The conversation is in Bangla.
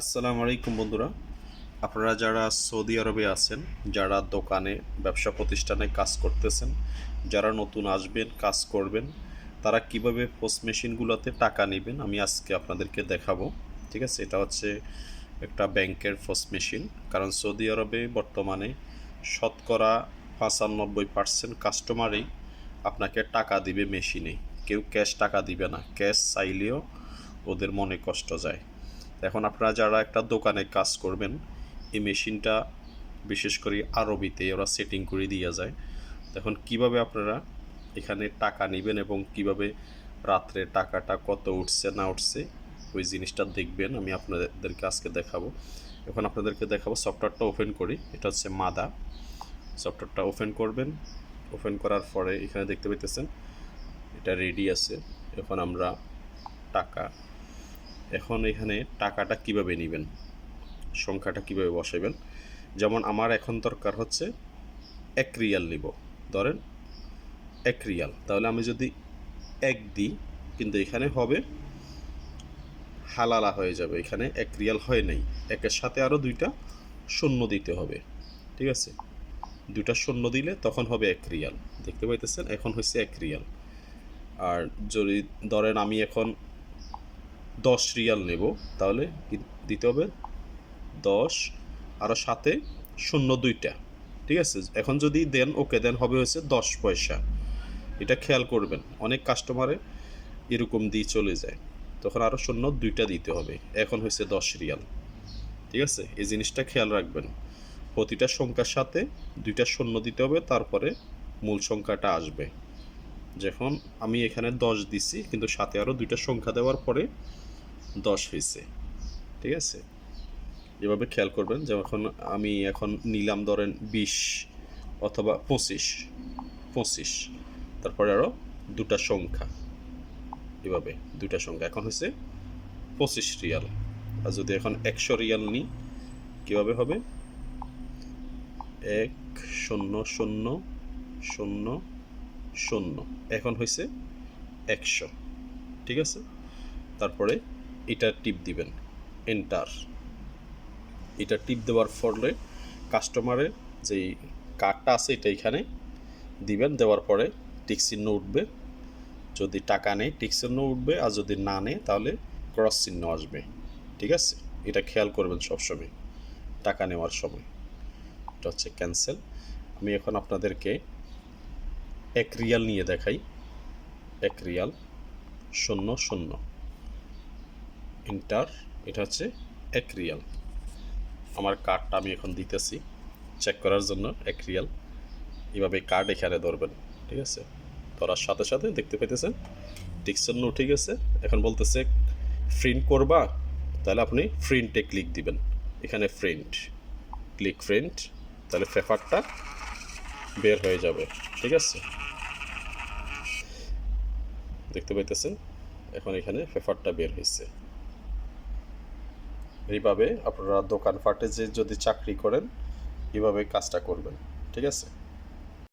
আসসালামু আলাইকুম বন্ধুরা। আপনারা যারা সৌদি আরবে আছেন, যারা দোকানে, ব্যবসা প্রতিষ্ঠানে কাজ করতেছেন, যারা নতুন আসবেন, কাজ করবেন, তারা কীভাবে পোস্ট মেশিনগুলোতে টাকা নেবেন আমি আজকে আপনাদেরকে দেখাবো। ঠিক আছে? এটা হচ্ছে একটা ব্যাংকের পোস্ট মেশিন। কারণ সৌদি আরবে বর্তমানে শতকরা পঁচানব্বই পার্সেন্ট কাস্টমারই আপনাকে টাকা দিবে মেশিনে। কেউ ক্যাশ টাকা দিবে না। ক্যাশ চাইলেও ওদের মনে কষ্ট যায়। এখন আপনারা যারা একটা দোকানে কাজ করবেন, এই মেশিনটা বিশেষ করে আরবিতে ওরা সেটিং করে দিয়ে যায়। এখন কীভাবে আপনারা এখানে টাকা নেবেন এবং কীভাবে রাত্রে টাকাটা কত উঠছে, না উঠছে, ওই জিনিসটা দেখবেন, আমি আপনাদেরকে আজকে দেখাবো। এখন আপনাদেরকে দেখাবো সফটওয়্যারটা ওপেন করি, এটা হচ্ছে মাদা সফটওয়্যারটা ওপেন করবেন ওপেন করার পরে এখানে দেখতে পাইতেছেন, এটা রেডি আছে। এখন আমরা টাকা এখন এখানে টাকাটা কীভাবে নেবেন? সংখ্যাটা কীভাবে বসাবেন যেমন আমার এখন দরকার হচ্ছে এক রিয়াল নিব। ধরেন এক রিয়াল। তাহলে আমি যদি এক দিই, কিন্তু এখানে হবে হালালা হয়ে যাবে। এখানে এক রিয়াল হয় নাই। একের সাথে আরও দুইটা শূন্য দিতে হবে। ঠিক আছে? দুইটা শূন্য দিলে তখন হবে এক রিয়াল। দেখতে পাইতেছেন? এখন হচ্ছে এক রিয়াল। আর যদি ধরেন আমি এখন দশ রিয়াল নেব। তাহলে দিতে হবে? দশ আরও সাথে শূন্য দুইটা। ঠিক আছে? এখন যদি দেন, ওকে দেন, হবে হচ্ছে দশ পয়সা। এটা খেয়াল করবেন, অনেক কাস্টমারে এরকম দিয়ে চলে যায়। তখন আরও শূন্য দুইটা দিতে হবে। এখন হচ্ছে দশ রিয়াল। ঠিক আছে? এই জিনিসটা খেয়াল রাখবেন। প্রতিটা সংখ্যার সাথে দুইটা শূন্য দিতে হবে, তারপরে মূল সংখ্যাটা আসবে। যখন আমি এখানে দশ দিছি, কিন্তু সাথে আরও দুইটা সংখ্যা দেওয়ার পরে দশ হয়েছে। ঠিক আছে? এভাবে খেয়াল করবেন যখন আমি এখন নিলাম ধরেন বিশ অথবা পঁচিশ পঁচিশ। তারপরে আরও দুটা সংখ্যা। এভাবে দুটা সংখ্যা। এখন হচ্ছে পঁচিশ রিয়াল। আর যদি এখন একশো রিয়াল নিই, কীভাবে হবে? এক, শূন্য শূন্য শূন্য শূন্য। এখন হয়েছে একশো। ঠিক আছে? তারপরে এটা টিপ দিবেন এন্টার এটা টিপ দেওয়ার ফলে কাস্টমারের যেই কার্ডটা আছে এটা এখানে দিবেন, দেওয়ার পরে টিক চিহ্ন উঠবে। যদি টাকা নেই টিক চিহ্ন উঠবে, আর যদি না নেয় তাহলে ক্রস চিহ্ন আসবে। ঠিক আছে? এটা খেয়াল করবেন সবসময়, টাকা নেওয়ার সময়। এটা হচ্ছে ক্যান্সেল আমি এখন আপনাদেরকে এক রিয়াল নিয়ে দেখাই। এক রিয়াল শূন্য শূন্য। ইন্টার এটা হচ্ছে এক রিয়াল আমার কার্ডটা আমি এখন দিতেছি চেক করার জন্য এক রিয়াল এভাবে কার্ড এখানে ধরবেন, ঠিক আছে? ধরার সাথে সাথে দেখতে পেতেছেন টিকসন্ন উঠে গেছে এখন বলতেছে প্রিন্ট করবা, তাহলে আপনি প্রিন্টে ক্লিক দিবেন। এখানে প্রিন্ট ক্লিক প্রিন্ট তাহলে পেপারটা বের হয়ে যাবে, ঠিক আছে? দেখতে পাইতেছেন, এখন এখানে পেপারটা বের হয়েছে এইভাবে আপনারা দোকান দোকানপাটে যে যদি চাকরি করেন এভাবে কাজটা করবেন। ঠিক আছে?